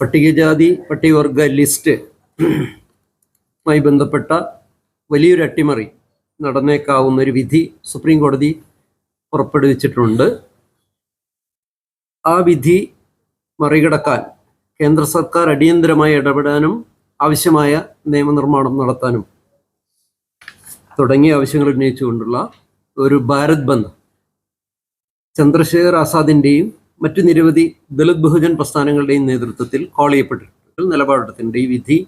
പട്ടികജാതി പട്ടികവർഗ ലിസ്റ്റ് മായി ബന്ധപ്പെട്ട വലിയൊരു അട്ടിമറി നടന്നേക്കാവുന്ന ഒരു വിധി സുപ്രീം കോടതി പുറപ്പെടുവിച്ചിട്ടുണ്ട്. ആ വിധി മറികടക്കാൻ കേന്ദ്ര സർക്കാർ അടിയന്തരമായി ഇടപെടാനും ആവശ്യമായ നിയമനിർമ്മാണം നടത്താനും തുടങ്ങിയ ആവശ്യങ്ങൾ ഉന്നയിച്ചുകൊണ്ടുള്ള ഒരു ഭാരത് ബന്ദ് ചന്ദ്രശേഖർ ആസാദിന്റെയും മറ്റു നിരവധി ദളിത് ബഹുജൻ പ്രസ്ഥാനങ്ങളുടെയും നേതൃത്വത്തിൽ കോൾ ചെയ്യപ്പെട്ടിട്ടുണ്ട് നിലപാടെടുത്തിട്ടുണ്ട് ഈ വിധി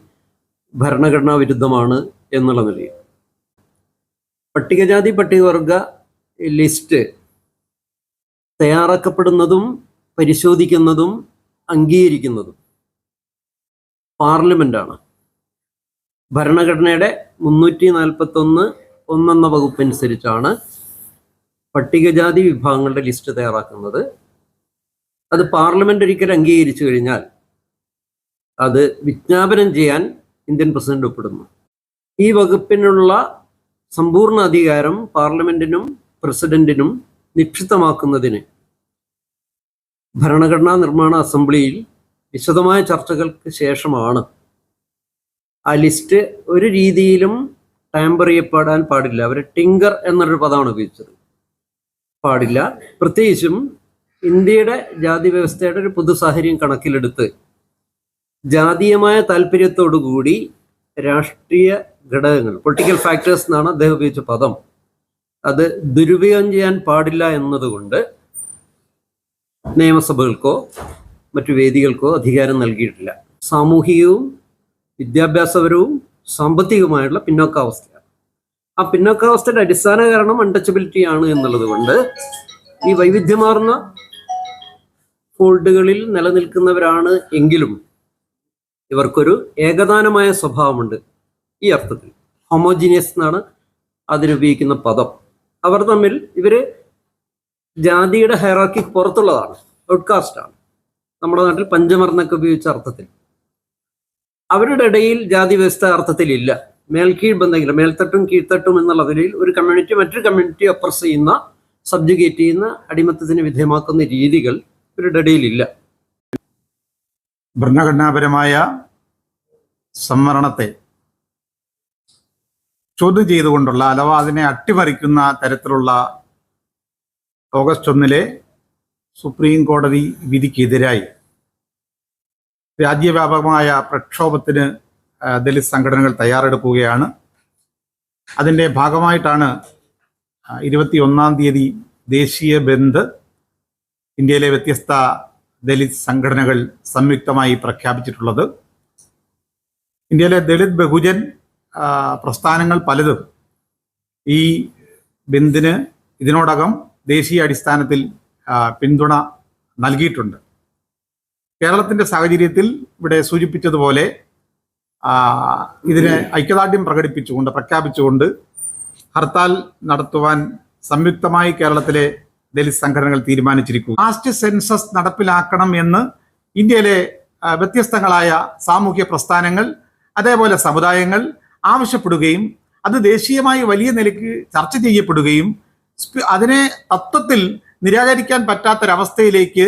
ഭരണഘടനാ വിരുദ്ധമാണ് എന്നുള്ള നിലയിൽ. പട്ടികജാതി പട്ടികവർഗ ലിസ്റ്റ് തയ്യാറാക്കപ്പെടുന്നതും പരിശോധിക്കുന്നതും അംഗീകരിക്കുന്നതും പാർലമെന്റാണ് ഭരണഘടനയുടെ മുന്നൂറ്റി നാൽപ്പത്തി ഒന്ന് ഒന്നെന്ന വകുപ്പനുസരിച്ചാണ് പട്ടികജാതി വിഭാഗങ്ങളുടെ ലിസ്റ്റ് തയ്യാറാക്കുന്നത്. അത് പാർലമെന്റ് ഒരിക്കൽ അംഗീകരിച്ചു കഴിഞ്ഞാൽ അത് വിജ്ഞാപനം ചെയ്യാൻ ഇന്ത്യൻ പ്രസിഡന്റ് ഒപ്പിടുന്നു. ഈ വകുപ്പിനുള്ള സമ്പൂർണ അധികാരം പാർലമെന്റിനും പ്രസിഡന്റിനും നിക്ഷിപ്തമാക്കുന്നതിന് ഭരണഘടനാ നിർമ്മാണ അസംബ്ലിയിൽ വിശദമായ ചർച്ചകൾക്ക് ശേഷമാണ് ആ ലിസ്റ്റ് ഒരു രീതിയിലും ടാമ്പർ ചെയ്യപ്പെടാൻ പാടില്ല. അവർ ടിങ്കർ എന്നൊരു പദമാണ് ഉപയോഗിച്ചത്. പാടില്ല. പ്രത്യേകിച്ചും ഇന്ത്യയുടെ ജാതി വ്യവസ്ഥയുടെ ഒരു പൊതു സാഹചര്യം കണക്കിലെടുത്ത് ജാതീയമായ താല്പര്യത്തോടുകൂടി രാഷ്ട്രീയ ഘടകങ്ങൾ പൊളിറ്റിക്കൽ ഫാക്ടേഴ്സ് എന്നാണ് അദ്ദേഹം ഉപയോഗിച്ച പദം അത് ദുരുപയോഗം ചെയ്യാൻ പാടില്ല എന്നതുകൊണ്ട് നിയമസഭകൾക്കോ മറ്റു വേദികൾക്കോ അധികാരം നൽകിയിട്ടില്ല. സാമൂഹികവും വിദ്യാഭ്യാസപരവും സാമ്പത്തികവുമായുള്ള പിന്നോക്കാവസ്ഥയാണ്. ആ പിന്നോക്കാവസ്ഥയുടെ അടിസ്ഥാന കാരണം അൺടച്ചബിലിറ്റി ആണ് എന്നുള്ളത് കൊണ്ട് ഈ വൈവിധ്യമാർന്ന ഫോൾഡുകളിൽ നിലനിൽക്കുന്നവരാണ് എങ്കിലും ഇവർക്കൊരു ഏകദാനമായ സ്വഭാവമുണ്ട്. ഈ അർത്ഥത്തിൽ ഹോമോജീനിയസ് എന്നാണ് അതിനുപയോഗിക്കുന്ന പദം. അവർ തമ്മിൽ ഇവർ ജാതിയുടെ ഹൈറാക്കി പുറത്തുള്ളതാണ് ഔട്ട്കാസ്റ്റ് ആണ്. നമ്മുടെ നാട്ടിൽ പഞ്ചമർന്നൊക്കെ ഉപയോഗിച്ച അർത്ഥത്തിൽ. അവരുടെ ഇടയിൽ ജാതി വ്യവസ്ഥ അർത്ഥത്തിലില്ല മേൽക്കീഴ് ബന്ധമില്ല. മേൽത്തട്ടും കീഴ്ത്തട്ടും എന്നുള്ള നിലയിൽ ഒരു കമ്മ്യൂണിറ്റി മറ്റൊരു കമ്മ്യൂണിറ്റി അപ്രസ് ചെയ്യുന്ന സബ്ജുഗേറ്റ് ചെയ്യുന്ന അടിമത്തത്തിന് വിധേയമാക്കുന്ന രീതികൾ ഇവരുടെ ഇടയിലില്ല ഭരണഘടനാപരമായ സംവരണത്തെ ചോദ്യം ചെയ്തുകൊണ്ടുള്ള അഥവാ അതിനെ അട്ടിമറിക്കുന്ന തരത്തിലുള്ള ഓഗസ്റ്റ് ഒന്നിലെ സുപ്രീം കോടതി വിധിക്കെതിരായി രാജ്യവ്യാപകമായ പ്രക്ഷോഭത്തിന് ദലിത് സംഘടനകൾ തയ്യാറെടുക്കുകയാണ്. അതിന്റെ ഭാഗമായിട്ടാണ് ഇരുപത്തി ഒന്നാം തീയതി ദേശീയ ബന്ദ് ഇന്ത്യയിലെ വ്യത്യസ്ത ദലിത് സംഘടനകൾ സംയുക്തമായി പ്രഖ്യാപിച്ചിട്ടുള്ളത്. ഇന്ത്യയിലെ ദളിത് ബഹുജൻ പ്രസ്ഥാനങ്ങൾ പലതും ഈ ബന്ദിന് ഇതിനോടകം ദേശീയ അടിസ്ഥാനത്തിൽ പിന്തുണ നൽകിയിട്ടുണ്ട്. കേരളത്തിന്റെ സാഹചര്യത്തിൽ ഇവിടെ സൂചിപ്പിച്ചതുപോലെ ഇതിനെ ഐക്യദാർഢ്യം പ്രകടിപ്പിച്ചുകൊണ്ട് പ്രഖ്യാപിച്ചുകൊണ്ട് ഹർത്താൽ നടത്തുവാൻ സംയുക്തമായി കേരളത്തിലെ ദലിത് സംഘടനകൾ തീരുമാനിച്ചിരിക്കുന്നു കാസ്റ്റ് സെൻസസ് നടപ്പിലാക്കണം എന്ന് ഇന്ത്യയിലെ വ്യത്യസ്തങ്ങളായ സാമൂഹ്യ പ്രസ്ഥാനങ്ങൾ അതേപോലെ സമുദായങ്ങൾ ആവശ്യപ്പെടുകയും അത് ദേശീയമായി വലിയ നിലയ്ക്ക് ചർച്ച ചെയ്യപ്പെടുകയും അതിനെ തത്വത്തിൽ നിരാകരിക്കാൻ പറ്റാത്തൊരവസ്ഥയിലേക്ക്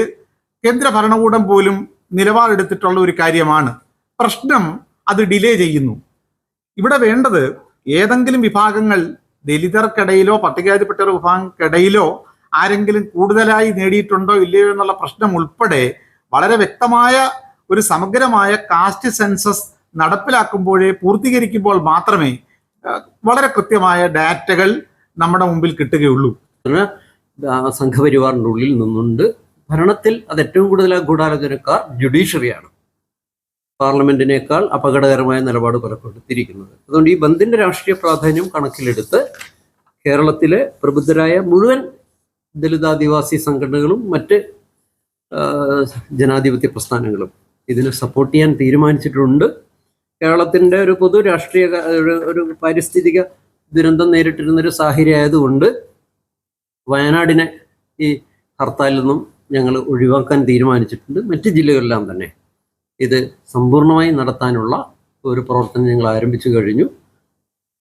കേന്ദ്ര ഭരണകൂടം പോലും നിലപാടെടുത്തിട്ടുള്ള ഒരു കാര്യമാണ്. പ്രശ്നം അത് ഡിലേ ചെയ്യുന്നു. ഇവിടെ വേണ്ടത് ഏതെങ്കിലും വിഭാഗങ്ങൾ ദലിതർക്കിടയിലോ പട്ടികജാതിപ്പെട്ട വിഭാഗങ്ങൾക്കിടയിലോ ആരെങ്കിലും കൂടുതലായി നേടിയിട്ടുണ്ടോ ഇല്ലയോ എന്നുള്ള പ്രശ്നം ഉൾപ്പെടെ വളരെ വ്യക്തമായ ഒരു സമഗ്രമായ കാസ്റ്റ് സെൻസസ് നടപ്പിലാക്കുമ്പോഴേ പൂർത്തീകരിക്കുമ്പോൾ മാത്രമേ വളരെ കൃത്യമായ ഡാറ്റകൾ നമ്മുടെ മുമ്പിൽ കിട്ടുകയുള്ളൂ. സംഘപരിവാറിന്റെ ഉള്ളിൽ നിന്നുണ്ട്. ഭരണത്തിൽ അത് ഏറ്റവും കൂടുതൽ ഗൂഢാലോചനക്കാർ ജുഡീഷ്യറിയാണ്. പാർലമെന്റിനേക്കാൾ അപകടകരമായ നിലപാട് പുറപ്പെടുത്തിയിരിക്കുന്നത്. അതുകൊണ്ട് ഈ ബന്ദിന്റെ രാഷ്ട്രീയ പ്രാധാന്യം കണക്കിലെടുത്ത് കേരളത്തിലെ പ്രബുദ്ധരായ മുഴുവൻ ദലിതാദിവാസി സംഘടനകളും മറ്റ് ജനാധിപത്യ പ്രസ്ഥാനങ്ങളും ഇതിനെ സപ്പോർട്ട് ചെയ്യാൻ തീരുമാനിച്ചിട്ടുണ്ട്. കേരളത്തിന്റെ ഒരു പൊതു രാഷ്ട്രീയ ഒരു- പാരിസ്ഥിതിക ദുരന്തം നേരിട്ടിരുന്ന ഒരു സാഹചര്യം ആയതുകൊണ്ട് വയനാടിനെ ഈ ഹർത്താലിൽ നിന്നും ഞങ്ങൾ ഒഴിവാക്കാൻ തീരുമാനിച്ചിട്ടുണ്ട്. മറ്റ് ജില്ലകളിലെല്ലാം തന്നെ ഇത് സമ്പൂർണമായി നടത്താനുള്ള ഒരു പ്രവർത്തനം ഞങ്ങൾ ആരംഭിച്ചു കഴിഞ്ഞു.